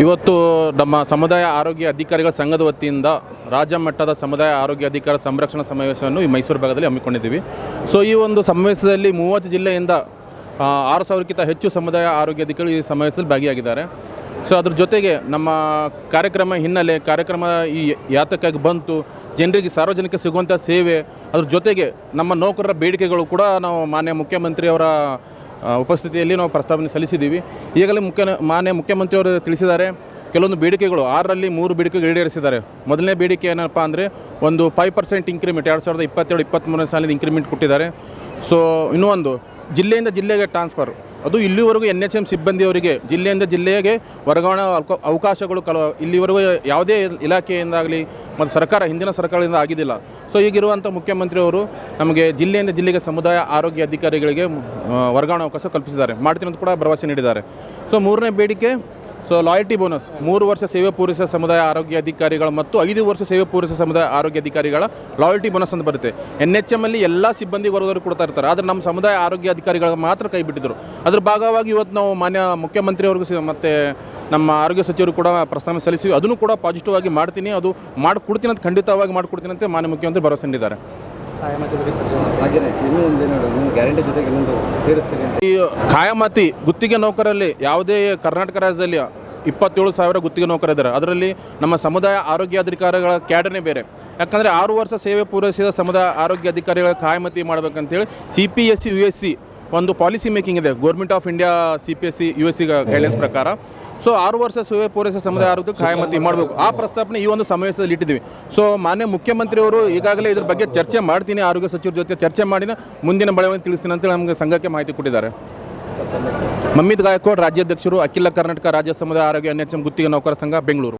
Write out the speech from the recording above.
ಇವತ್ತು ನಮ್ಮ ಸಮುದಾಯ ಆರೋಗ್ಯ ಅಧಿಕಾರಿಗಳ ಸಂಘದ ವತಿಯಿಂದ ರಾಜ್ಯ ಮಟ್ಟದ ಸಮುದಾಯ ಆರೋಗ್ಯ ಅಧಿಕಾರ ಸಂರಕ್ಷಣಾ ಸಮಾವೇಶವನ್ನು ಈ ಮೈಸೂರು ಭಾಗದಲ್ಲಿ ಹಮ್ಮಿಕೊಂಡಿದ್ದೀವಿ. ಸೊ, ಈ ಒಂದು ಸಮಾವೇಶದಲ್ಲಿ ಮೂವತ್ತು ಜಿಲ್ಲೆಯಿಂದ ಆರು ಸಾವಿರಕ್ಕಿಂತ ಹೆಚ್ಚು ಸಮುದಾಯ ಆರೋಗ್ಯ ಅಧಿಕಾರಿ ಈ ಸಮಾವೇಶದಲ್ಲಿ ಭಾಗಿಯಾಗಿದ್ದಾರೆ. ಸೊ, ಅದ್ರ ಜೊತೆಗೆ ನಮ್ಮ ಕಾರ್ಯಕ್ರಮ ಹಿನ್ನೆಲೆ, ಕಾರ್ಯಕ್ರಮ ಈ ಯಾತಕ್ಕಾಗಿ ಬಂತು, ಜನರಿಗೆ ಸಾರ್ವಜನಿಕ ಸಿಗುವಂಥ ಸೇವೆ, ಅದ್ರ ಜೊತೆಗೆ ನಮ್ಮ ನೌಕರರ ಬೇಡಿಕೆಗಳು ಕೂಡ ನಾವು ಮಾನ್ಯ ಮುಖ್ಯಮಂತ್ರಿಯವರ ಉಪಸ್ಥಿತಿಯಲ್ಲಿ ನಾವು ಪ್ರಸ್ತಾವನೆ ಸಲ್ಲಿಸಿದ್ದೀವಿ. ಈಗಲೇ ಮುಖ್ಯ ಮಾನ್ಯ ಮುಖ್ಯಮಂತ್ರಿಯವರು ತಿಳಿಸಿದ್ದಾರೆ, ಕೆಲವೊಂದು ಬೇಡಿಕೆಗಳು, ಆರರಲ್ಲಿ ಮೂರು ಬೇಡಿಕೆಗಳು ಈಡೇರಿಸಿದ್ದಾರೆ. ಮೊದಲನೇ ಬೇಡಿಕೆ ಏನಪ್ಪ ಅಂದರೆ, ಒಂದು ಫೈವ್ ಪರ್ಸೆಂಟ್ ಇನ್ಕ್ರಿಮೆಂಟ್ ಎರಡು ಸಾವಿರದ ಇಪ್ಪತ್ತೇಳು ಇಪ್ಪತ್ತ್ಮೂರನೇ ಸಾಲಿನ ಇಂಕ್ರಿಮೆಂಟ್ ಕೊಟ್ಟಿದ್ದಾರೆ. ಸೊ ಇನ್ನೂ ಒಂದು, ಜಿಲ್ಲೆಯಿಂದ ಜಿಲ್ಲೆಗೆ ಟ್ರಾನ್ಸ್ಫರ್ ಅದು ಇಲ್ಲಿವರೆಗೂ ಎನ್ ಎಚ್ ಎಂ ಸಿಬ್ಬಂದಿಯವರಿಗೆ, ಜಿಲ್ಲೆಯಿಂದ ಜಿಲ್ಲೆಗೆ ವರ್ಗಾವಣೆ ಅವಕ- ಅವಕಾಶಗಳು ಕಲ, ಇಲ್ಲಿವರೆಗೂ ಯಾವುದೇ ಇಲಾಖೆಯಿಂದಾಗಲಿ ಮತ್ತು ಸರ್ಕಾರ, ಹಿಂದಿನ ಸರ್ಕಾರದಿಂದ ಆಗಿದ್ದಿಲ್ಲ. ಸೊ ಈಗಿರುವಂಥ ಮುಖ್ಯಮಂತ್ರಿಯವರು ನಮಗೆ ಜಿಲ್ಲೆಯಿಂದ ಜಿಲ್ಲೆಗೆ ಸಮುದಾಯ ಆರೋಗ್ಯ ಅಧಿಕಾರಿಗಳಿಗೆ ವರ್ಗಾವಣೆ ಅವಕಾಶ ಕಲ್ಪಿಸಿದ್ದಾರೆ. ಮಾಡ್ತೀನಿ ಅಂತ ಕೂಡ ಭರವಸೆ ನೀಡಿದ್ದಾರೆ. ಸೊ ಮೂರನೇ ಬೇಡಿಕೆ ಸೊ ಲಾಯಲ್ಟಿ ಬೋನಸ್ ಮೂರು ವರ್ಷ ಸೇವೆ ಪೂರೈಸಿದ ಸಮುದಾಯ ಆರೋಗ್ಯ ಅಧಿಕಾರಿಗಳು ಮತ್ತು ಐದು ವರ್ಷ ಸೇವೆ ಪೂರೈಸಿದ ಸಮುದಾಯ ಆರೋಗ್ಯ ಅಧಿಕಾರಿಗಳ ಲಾಯಲ್ಟಿ ಬೋನಸ್ ಅಂತ ಬರುತ್ತೆ. ಎನ್ ಎಚ್ ಎಂ ಅಲ್ಲಿ ಎಲ್ಲ ಸಿಬ್ಬಂದಿ ವರ್ಗದವರು ಕೊಡ್ತಾ ಇರ್ತಾರೆ. ಆದರೆ ನಮ್ಮ ಸಮುದಾಯ ಆರೋಗ್ಯ ಅಧಿಕಾರಿಗಳ ಮಾತ್ರ ಕೈ ಬಿಟ್ಟಿದ್ರು. ಅದ್ರ ಭಾಗವಾಗಿ ಇವತ್ತು ನಾವು ಮಾನ್ಯ ಮುಖ್ಯಮಂತ್ರಿಯವ್ರಿಗೂ ಮತ್ತು ನಮ್ಮ ಆರೋಗ್ಯ ಸಚಿವರು ಕೂಡ ಪ್ರಸ್ತಾವನೆ ಸಲ್ಲಿಸಿ ಅದನ್ನು ಕೂಡ ಪಾಸಿಟಿವ್ ಆಗಿ ಮಾಡ್ತೀನಿ. ಅದು ಮಾಡಿಕೊಡ್ತೀನಿ ಅಂತ ಖಂಡಿತವಾಗಿ ಮಾಡಿಕೊಡ್ತೀನಿ ಅಂತ ಮಾನ್ಯ ಮುಖ್ಯಮಂತ್ರಿ ಭರವಸೆ ನೀಡಿದ್ದಾರೆ. ಈ ಖಾಯಮಾತಿ ಗುತ್ತಿಗೆ ನೌಕರಲ್ಲಿ ಯಾವುದೇ ಕರ್ನಾಟಕ ರಾಜ್ಯದಲ್ಲಿ ಇಪ್ಪತ್ತೇಳು ಸಾವಿರ ಗುತ್ತಿಗೆ ನೌಕರಿದ್ದಾರೆ ಅದರಲ್ಲಿ ನಮ್ಮ ಸಮುದಾಯ ಆರೋಗ್ಯ ಅಧಿಕಾರಿಗಳ ಕ್ಯಾಡರ್ನೇ ಬೇರೆ. ಯಾಕಂದರೆ ಆರು ವರ್ಷ ಸೇವೆ ಪೂರೈಸಿದ ಸಮುದಾಯ ಆರೋಗ್ಯ ಅಧಿಕಾರಿಗಳ ಕಾಯಮತಿ ಮಾಡಬೇಕಂತೇಳಿ C P S C U S C ಒಂದು ಪಾಲಿಸಿ ಮೇಕಿಂಗ್ ಇದೆ. Government of India C P S C U S C guidelines ಪ್ರಕಾರ. ಸೊ ಆರು ವರ್ಷ ಸೇವೆ ಪೂರೈಸ ಸಮುದಾಯ ಆರೋಗ್ಯ ಖಾಯಮತಿ ಮಾಡಬೇಕು. ಆ ಪ್ರಸ್ತಾಪನೆ ಈ ಒಂದು ಸಮಾವೇಶದಲ್ಲಿ ಇಟ್ಟಿದ್ದೀವಿ. ಸೊ ಮಾನ್ಯ ಮುಖ್ಯಮಂತ್ರಿಯವರು ಈಗಾಗಲೇ ಇದ್ರ ಬಗ್ಗೆ ಚರ್ಚೆ ಮಾಡ್ತೀನಿ. ಆರೋಗ್ಯ ಸಚಿವರ ಜೊತೆ ಚರ್ಚೆ ಮಾಡಿ ಮುಂದಿನ ಬೆಳವಣಿಗೆ ತಿಳಿಸ್ತೀನಿ ಅಂತೇಳಿ ನಮಗೆ ಸಂಘಕ್ಕೆ ಮಾಹಿತಿ ಕೊಟ್ಟಿದ್ದಾರೆ? ಮಮ್ಮಿದ್ ಗಾಯಕ್ವಾಡ್ ರಾಜ್ಯಾಧ್ಯಕ್ಷರು ಅಖಿಲ ಕರ್ನಾಟಕ ರಾಜ್ಯ ಸಮುದಾಯ ಆರೋಗ್ಯ ಎನ್ ಎಚ್ ಎಂ ಗುತ್ತಿಗೆ ನೌಕರ ಸಂಘ ಬೆಂಗಳೂರು.